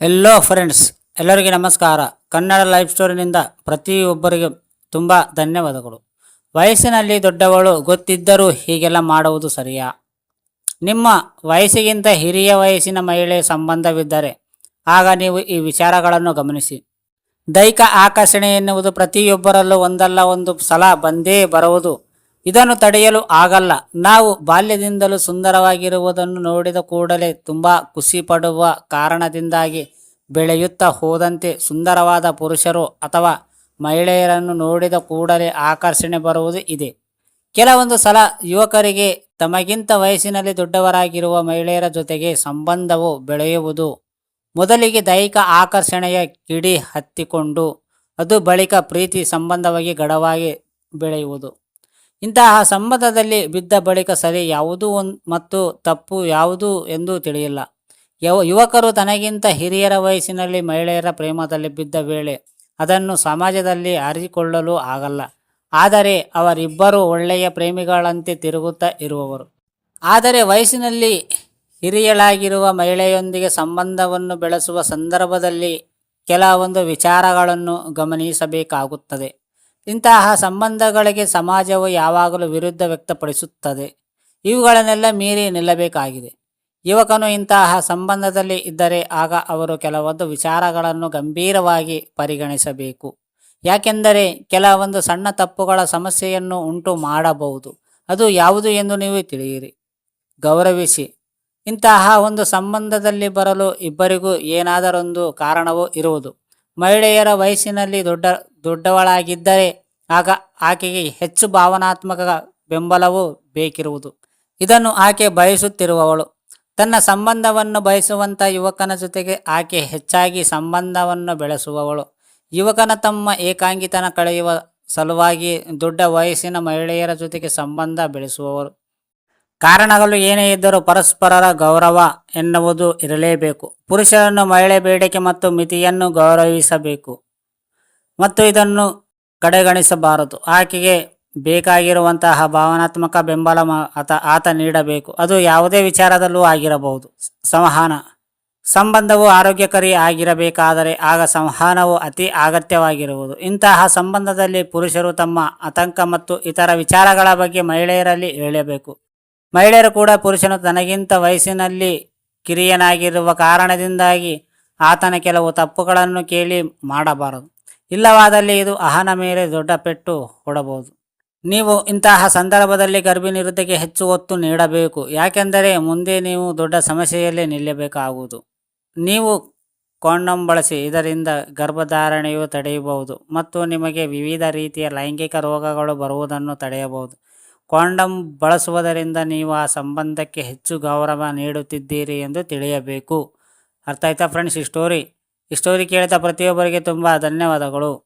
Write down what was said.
Hello friends ಎಲ್ಲರಿಗೆ ನಮಸ್ಕಾರ. Kannada life ಸ್ಟೋರಿನಿಂದ ಪ್ರತಿಯೊಬ್ಬರಿಗೆ ತುಂಬ ಧನ್ಯವಾದಗಳು. ವಯಸ್ಸಿನಲ್ಲಿ ದೊಡ್ಡವಳು ಗೊತ್ತಿದ್ದರೂ ಹೀಗೆಲ್ಲ ಮಾಡುವುದು ಸರಿಯಾ? ನಿಮ್ಮ ವಯಸ್ಸಿಗಿಂತ ಹಿರಿಯ ವಯಸ್ಸಿನ ಮಹಿಳೆ ಸಂಬಂಧವಿದ್ದರೆ ಆಗ ನೀವು ಈ ವಿಚಾರಗಳನ್ನು ಗಮನಿಸಿ. ದೈಹಿಕ ಆಕರ್ಷಣೆ ಎನ್ನುವುದು ಪ್ರತಿಯೊಬ್ಬರಲ್ಲೂ ಒಂದಲ್ಲ, ಒಂದು ಸಲ ಬಂದೇ ಬರುವುದು ಇದನ್ನು ತಡೆಯಲು ಆಗಲ್ಲ. ನಾವು ಬಾಲ್ಯದಿಂದಲೂ ಸುಂದರವಾಗಿರುವುದನ್ನು ನೋಡಿದ ಕೂಡಲೇ ತುಂಬ ಖುಷಿ ಪಡುವ ಕಾರಣದಿಂದಾಗಿ ಬೆಳೆಯುತ್ತಾ ಹೋದಂತೆ ಸುಂದರವಾದ ಪುರುಷರು ಅಥವಾ ಮಹಿಳೆಯರನ್ನು ನೋಡಿದ ಕೂಡಲೇ ಆಕರ್ಷಣೆ ಬರುವುದು ಇದೆ. ಕೆಲವೊಂದು ಸಲ ಯುವಕರಿಗೆ ತಮಗಿಂತ ವಯಸ್ಸಿನಲ್ಲಿ ದೊಡ್ಡವರಾಗಿರುವ ಮಹಿಳೆಯರ ಜೊತೆಗೆ ಸಂಬಂಧವು ಬೆಳೆಯುವುದು ಮೊದಲಿಗೆ ದೈಹಿಕ ಆಕರ್ಷಣೆಯ ಕಿಡಿ ಹತ್ತಿಕೊಂಡು ಅದು ಬಳಿಕ ಪ್ರೀತಿ ಸಂಬಂಧವಾಗಿ ಗಡವಾಗಿ ಬೆಳೆಯುವುದು. ಇಂತಹ ಸಂಬಂಧದಲ್ಲಿ ಬಿದ್ದ ಬಳಿಕ ಸರಿ ಯಾವುದು ಮತ್ತು ತಪ್ಪು ಯಾವುದು ಎಂದು ತಿಳಿಯಿಲ್ಲ. ಯವ ಯುವಕರು ತನಗಿಂತ ಹಿರಿಯರ ವಯಸ್ಸಿನಲ್ಲಿ ಮಹಿಳೆಯರ ಪ್ರೇಮದಲ್ಲಿ ಬಿದ್ದ ವೇಳೆ ಅದನ್ನು ಸಮಾಜದಲ್ಲಿ ಆರಿಸಿಕೊಳ್ಳಲು ಆಗಲ್ಲ. ಆದರೆ ಅವರಿಬ್ಬರು ಒಳ್ಳೆಯ ಪ್ರೇಮಿಗಳಂತೆ ತಿರುಗುತ್ತಾ ಇರುವವರು. ಆದರೆ ವಯಸ್ಸಿನಲ್ಲಿ ಹಿರಿಯಳಾಗಿರುವ ಮಹಿಳೆಯೊಂದಿಗೆ ಸಂಬಂಧವನ್ನು ಬೆಳೆಸುವ ಸಂದರ್ಭದಲ್ಲಿ ಕೆಲವೊಂದು ವಿಚಾರಗಳನ್ನು ಗಮನಿಸಬೇಕಾಗುತ್ತದೆ. ಇಂತಹ ಸಂಬಂಧಗಳಿಗೆ ಸಮಾಜವು ಯಾವಾಗಲೂ ವಿರುದ್ಧ ವ್ಯಕ್ತಪಡಿಸುತ್ತದೆ. ಇವುಗಳನ್ನೆಲ್ಲ ಮೀರಿ ನಿಲ್ಲಬೇಕಾಗಿದೆ. ಯುವಕನು ಇಂತಹ ಸಂಬಂಧದಲ್ಲಿ ಇದ್ದರೆ ಆಗ ಅವರು ಕೆಲವೊಂದು ವಿಚಾರಗಳನ್ನು ಗಂಭೀರವಾಗಿ ಪರಿಗಣಿಸಬೇಕು. ಯಾಕೆಂದರೆ ಕೆಲವೊಂದು ಸಣ್ಣ ತಪ್ಪುಗಳ ಸಮಸ್ಯೆಯನ್ನು ಉಂಟು ಮಾಡಬಹುದು. ಅದು ಯಾವುದು ಎಂದು ನೀವು ತಿಳಿಯಿರಿ. ಗೌರವಿಸಿ. ಇಂತಹ ಒಂದು ಸಂಬಂಧದಲ್ಲಿ ಬರಲು ಇಬ್ಬರಿಗೂ ಏನಾದರೊಂದು ಕಾರಣವೂ ಇರುವುದು. ಮಹಿಳೆಯರ ವಯಸ್ಸಿನಲ್ಲಿ ದೊಡ್ಡ, ದೊಡ್ಡವಳಾಗಿದ್ದರೆ ಆಗ ಆಕೆಗೆ ಹೆಚ್ಚು ಭಾವನಾತ್ಮಕ ಬೆಂಬಲವೂ ಬೇಕಿರುವುದು. ಇದನ್ನು ಆಕೆ ಬಯಸುತ್ತಿರುವವಳು. ತನ್ನ ಸಂಬಂಧವನ್ನು ಬಯಸುವಂಥ ಯುವಕನ ಜೊತೆಗೆ ಆಕೆ ಹೆಚ್ಚಾಗಿ ಸಂಬಂಧವನ್ನು ಬೆಳೆಸುವವಳು. ಯುವಕನ ತಮ್ಮ ಏಕಾಂಗಿತನ ಕಳೆಯುವ ಸಲುವಾಗಿ ದೊಡ್ಡ ವಯಸ್ಸಿನ ಮಹಿಳೆಯರ ಜೊತೆಗೆ ಸಂಬಂಧ ಬೆಳೆಸುವವರು. ಕಾರಣಗಳು ಏನೇ ಇದ್ದರೂ ಪರಸ್ಪರರ ಗೌರವ ಎನ್ನುವುದು ಇರಲೇಬೇಕು. ಪುರುಷರನ್ನು ಮಹಿಳೆ ಬೇಡಿಕೆ ಮತ್ತು ಮಿತಿಯನ್ನು ಗೌರವಿಸಬೇಕು. ಮತ್ತು ಇದನ್ನು ಕಡೆಗಣಿಸಬಾರದು. ಆಕೆಗೆ ಬೇಕಾಗಿರುವಂತಹ ಭಾವನಾತ್ಮಕ ಬೆಂಬಲ ಆತ ಆತ ನೀಡಬೇಕು. ಅದು ಯಾವುದೇ ವಿಚಾರದಲ್ಲೂ ಆಗಿರಬಹುದು. ಸಂವಹನ. ಸಂಬಂಧವು ಆರೋಗ್ಯಕರಿ ಆಗಿರಬೇಕಾದರೆ ಆಗ ಸಂವಹನವು ಅತಿ ಅಗತ್ಯವಾಗಿರುವುದು. ಇಂತಹ ಸಂಬಂಧದಲ್ಲಿ ಪುರುಷರು ತಮ್ಮ ಆತಂಕ ಮತ್ತು ಇತರ ವಿಚಾರಗಳ ಬಗ್ಗೆ ಮಹಿಳೆಯರಲ್ಲಿ ಹೇಳಬೇಕು. ಮಹಿಳೆಯರು ಕೂಡ ಪುರುಷನು ತನಗಿಂತ ವಯಸ್ಸಿನಲ್ಲಿ ಕಿರಿಯನಾಗಿರುವ ಕಾರಣದಿಂದಾಗಿ ಆತನ ಕೆಲವು ತಪ್ಪುಗಳನ್ನು ಕೇಳಿ ಮಾಡಬಾರದು. ಇಲ್ಲವಾದಲ್ಲಿ ಇದು ಅಹನ ಮೇಲೆ ದೊಡ್ಡ ಪೆಟ್ಟು ಕೊಡಬಹುದು ನೀವು ಇಂತಹ ಸಂದರ್ಭದಲ್ಲಿ ಗರ್ಭಿಣಿವೃದ್ಧಿಗೆ ಹೆಚ್ಚು ಒತ್ತು ನೀಡಬೇಕು. ಯಾಕೆಂದರೆ ಮುಂದೆ ನೀವು ದೊಡ್ಡ ಸಮಸ್ಯೆಯಲ್ಲಿ ನಿಲ್ಲಬೇಕಾಗುವುದು. ನೀವು ಕಾಂಡೋಮ್ ಬಳಸಿ ಇದರಿಂದ ಗರ್ಭಧಾರಣೆಯು ತಡೆಯಬಹುದು ಮತ್ತು ನಿಮಗೆ ವಿವಿಧ ರೀತಿಯ ಲೈಂಗಿಕ ರೋಗಗಳು ಬರುವುದನ್ನು ತಡೆಯಬಹುದು. ಕಾಂಡಮ್ ಬಳಸುವುದರಿಂದ ನೀವು ಆ ಸಂಬಂಧಕ್ಕೆ ಹೆಚ್ಚು ಗೌರವ ನೀಡುತ್ತಿದ್ದೀರಿ ಎಂದು ತಿಳಿಯಬೇಕು. ಅರ್ಥ ಆಯ್ತಾ ಫ್ರೆಂಡ್ಸ್ ಈ ಸ್ಟೋರಿ ಈ ಸ್ಟೋರಿ ಕೇಳಿದ ಪ್ರತಿಯೊಬ್ಬರಿಗೆ ತುಂಬ ಧನ್ಯವಾದಗಳು.